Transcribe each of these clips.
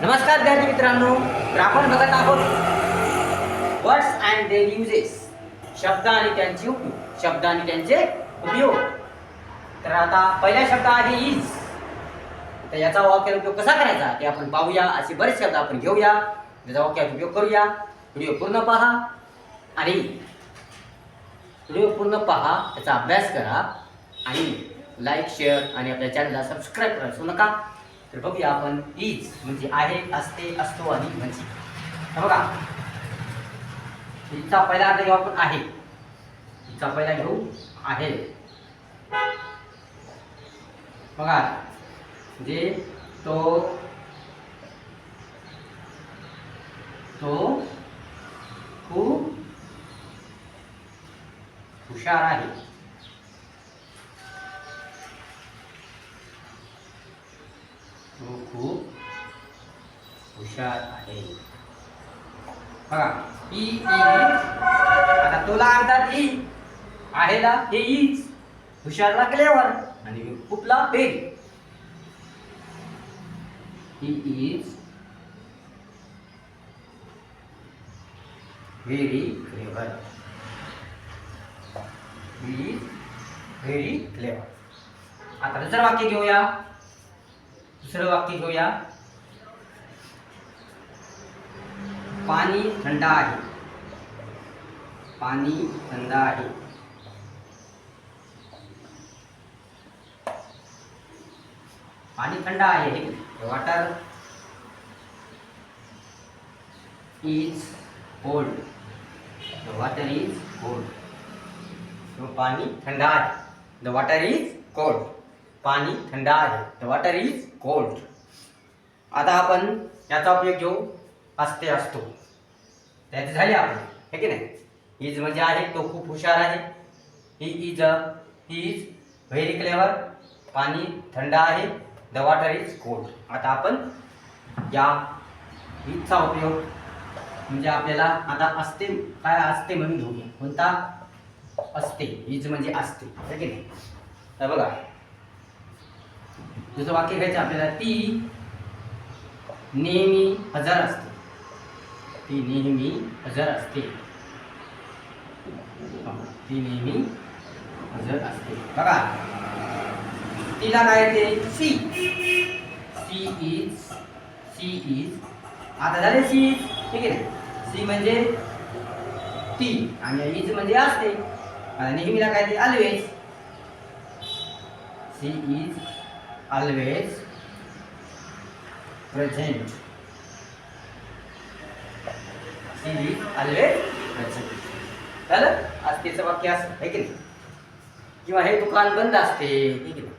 नमस्कार विद्यार्थी मित्रांनो तर आपण बघत आहोत वर्ड्स अँड दे युजेस शब्द आणि त्यांचे उपयोग शब्द आणि त्यांचे उपयोग. तर आता पहिल्या शब्दाआधी इज तर याचा वाक्यात उपयोग कसा करायचा ते आपण पाहूया असे बरेच शब्द आपण घेऊया. त्याचा वाक्यात उपयोग करूया. व्हिडिओ पूर्ण पहा. आणि व्हिडिओ पूर्ण पहा त्याचा अभ्यास करा. आणि लाईक शेअर आणि आपल्या चॅनलला सबस्क्राईब करायला नका. तर बघूया आपण इज म्हणजे आहे असते असतो आणि म्हणजे. तर बघा इजचा पहिला अर्थ घेऊ आपण आहे. इजचा पहिला घेऊ आहे. बघा जे तो तो खूप हुशार आहे. खूप हुशार आहे. बघा ई ई आता तुला म्हणतात ई आहेला हे ईच हुशारला क्लेवर आणि खूपला bell he is very clever he is very clever आता दुसरं वाक्य घेऊया. दुसरं वाक्य घेऊया. पाणी थंड आहे. पाणी थंड आहे. पाणी थंड आहे. Water is cold water is cold पाणी थंड आहे. द वॉटर इज कोल्ड पाणी थंड आहे द वॉटर इज कोल्ड आता आपण याचा उपयोग घेऊ. असते असतो. त्याची झाले आपण हे की नाही? इज म्हणजे आहे तो खूप हुशार आहे. He is he is very clever पाणी थंड आहे द वॉटर इज कोल्ड आता आपण या इजचा उपयोग म्हणजे आपल्याला आता असते काय असते म्हणून घेऊया. कोणता? असते. इज म्हणजे असते है की नाही? तर बघा दुसरं वाक्य घ्यायचं आपल्याला. ती नेहमी हजर असते. ती नेहमी हजर असते. ती नेहमी हजर असते. बघा. तिला काय येते? She. She is she is आता झाले सी. इज ठीक आहे. सी म्हणजे ती आणि इज म्हणजे असते. आता नेहमीला काय ते always she is always present. She is always present. झालं आज त्याचं वाक्य असं आहे की नाही किंवा हे दुकान बंद असते हे की नाही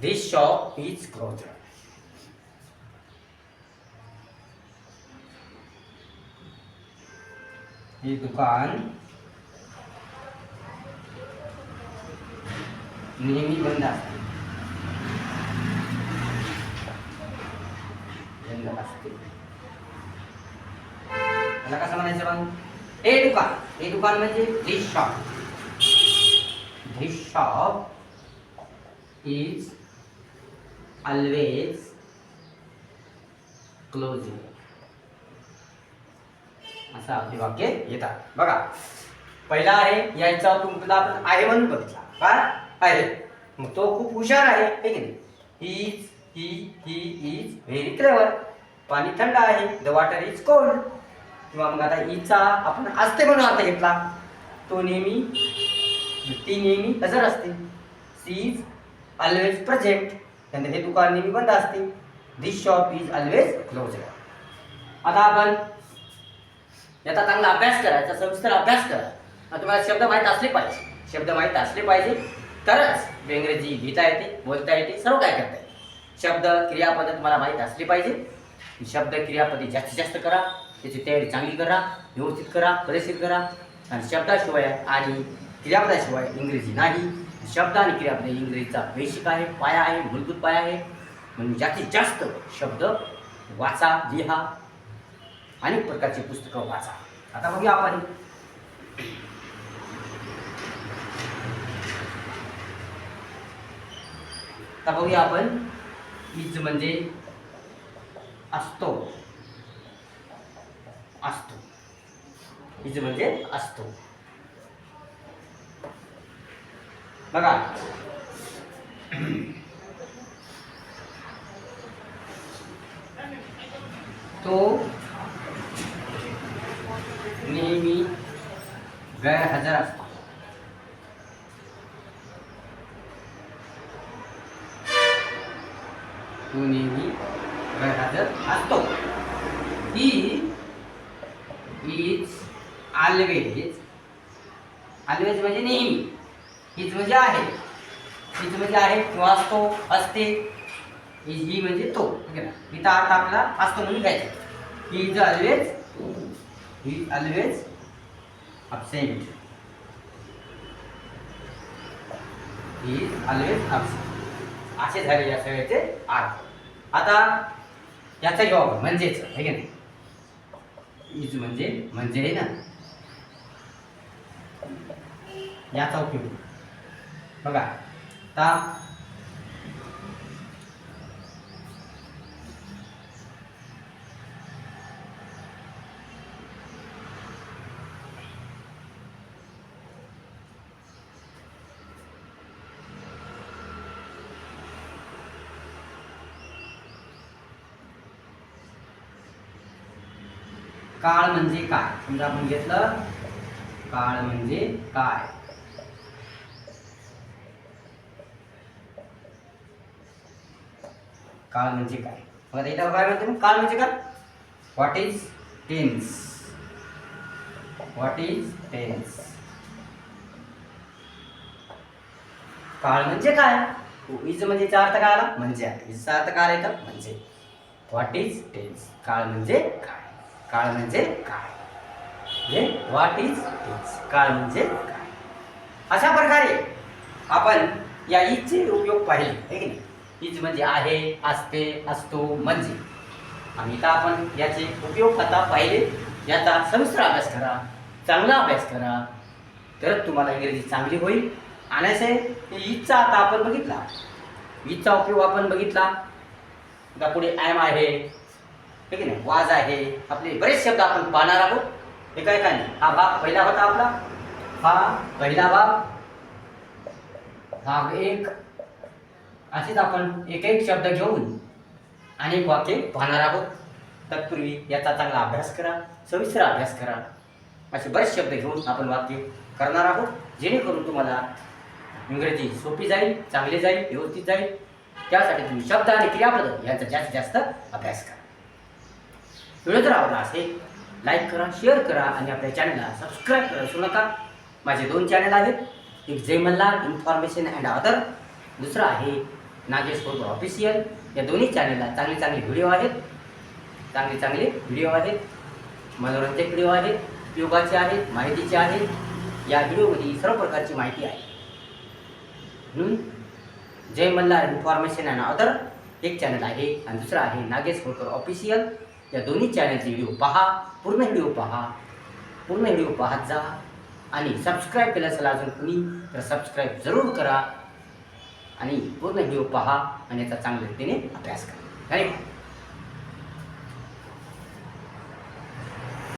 दिस शॉप इज क्लोज हे दुकान नेहमी बंद असते. बंद असते. त्याला कसं म्हणायचं मग? हे दुकान हे दुकान म्हणजे this shop this shop is always closing असं आपले वाक्य येतात. बघा पहिला आहे यायचा तुमचा आपण आहे म्हणून बघितला. काय आहे. मग तो खूप हुशार आहे हे की नाही? Is he he is very clever पाणी थंड आहे द वॉटर इज कोल्ड किंवा मग आता इजचा आपण असते म्हणून अर्थ घेतला. तो नेहमी ती नेहमी हजर असते. सी इज ऑलवेज प्रेझेंट त्यानंतर हे दुकान नेहमी बंद असते. This shop is always close आता आपण याचा चांगला अभ्यास करायचा सविस्तर अभ्यास करा. तुम्हाला शब्द माहीत असले पाहिजे. शब्द माहीत असले पाहिजे. तरच इंग्रजी लिहिता येते बोलता येते सर्व काय करता येते. शब्द क्रियापद तुम्हाला माहीत असली पाहिजे. शब्द क्रियापदे जास्तीत जास्त करा त्याची तयारी चांगली करा व्यवस्थित करा परेशीर करा. आणि शब्दाशिवाय आणि क्रियापदाशिवाय इंग्रजी नाही. शब्द आणि क्रियापद इंग्रजीचा बेसिक आहे पाया आहे मूलभूत पाया आहे. म्हणून जास्तीत जास्त शब्द वाचा लिहा. अनेक प्रकारची पुस्तकं वाचा. आता बघूया आपण. आता बघूया आपण इज म्हणजे असतो. असतो. इज म्हणजे असतो. बघा. तो नेहमी गैरहजर असतो. तो नेहमी गैरहजर असतो. He is always. आलवेज म्हणजे नेहमी. हीच म्हणजे आहे. हीच म्हणजे आहे किंवा असतो असते. ही ही म्हणजे तो. ठीक ना? इथं अर्थ आपला असतो म्हणून घ्यायचा. He is always he always absent. He is always absent. असे झाले या सगळ्याचे अर्थ. आता याचा योग म्हणजेच आहे की नाही? इज म्हणजे म्हणजे आहे ना? याचा उपयोग. बघा आता काळ म्हणजे काय? समजा आपण घेतलं काळ म्हणजे काय? काळ म्हणजे काय? मग इथं काय म्हणते काळ म्हणजे काय? What is tense what is tense काळ म्हणजे काय? इज म्हणजे याचा अर्थ काय आला? म्हणजे इजचा अर्थ काय आला इथं? म्हणजे. व्हॉट इज टेन्स काळ म्हणजे काय? काळ म्हणजे काय हे व्हॉट इज टेन्स काळ म्हणजे काय म्हणजे अशा प्रकारे आपण या इजचे उपयोग पाहिले आहे की नाही? इज म्हणजे आहे असते असतो म्हणजे. आणि तर आपण याचे उपयोग आता पाहिले याचा सविस्तर अभ्यास करा चांगला अभ्यास करा तर तुम्हाला इंग्रजी चांगली होईल. आणि असे ईदचा आता आपण बघितला. ईदचा उपयोग आपण बघितला. आता पुढे ॲम आहे. हे की नाही? वाज आहे आपले बरेच शब्द आपण पाहणार आहोत हे काय काय नाही हा भाग पहिला होता आपला? हा पहिला भाग भाग एक. असेच आपण एक एक शब्द घेऊन अनेक वाक्य पाहणार आहोत. तत्पूर्वी याचा चांगला अभ्यास करा सविस्तर अभ्यास करा. असे बरेच शब्द घेऊन आपण वाक्य करणार आहोत. जेणेकरून तुम्हाला इंग्रजी सोपी जाईल चांगली जाईल व्यवस्थित जाईल. त्यासाठी तुम्ही शब्द आणि क्रियापद यांचा जास्तीत जास्त अभ्यास करा. व्हिडिओ जर असे असेल लाईक करा शेअर करा आणि आपल्या चॅनलला सबस्क्राईब करा विसरू नका. माझे दोन चॅनल आहेत एक Jai Malhar information and other दुसरं आहे नागेश फोटो ऑफिशियल या दोन्ही चॅनलला चांगले चांगले व्हिडिओ आहेत. चांगले चांगले व्हिडिओ आहेत. मनोरंजक व्हिडिओ आहेत योगाचे आहेत माहितीचे आहेत. या व्हिडिओमध्ये सर्व प्रकारची माहिती आहे. म्हणून Jai Malhar information and other एक चॅनल आहे आणि दुसरं आहे नागेश होळकर ऑफिशियल या दोन्ही चॅनलचे व्हिडिओ पहा पूर्ण व्हिडिओ पहा पूर्ण व्हिडिओ पाहत जा आणि सबस्क्राईब केलं असेल अजून कुणी तर सबस्क्राईब जरूर करा आणि पूर्ण व्हिडिओ पहा आणि याचा चांगल्या रीतीने अभ्यास करा. धन्यवाद.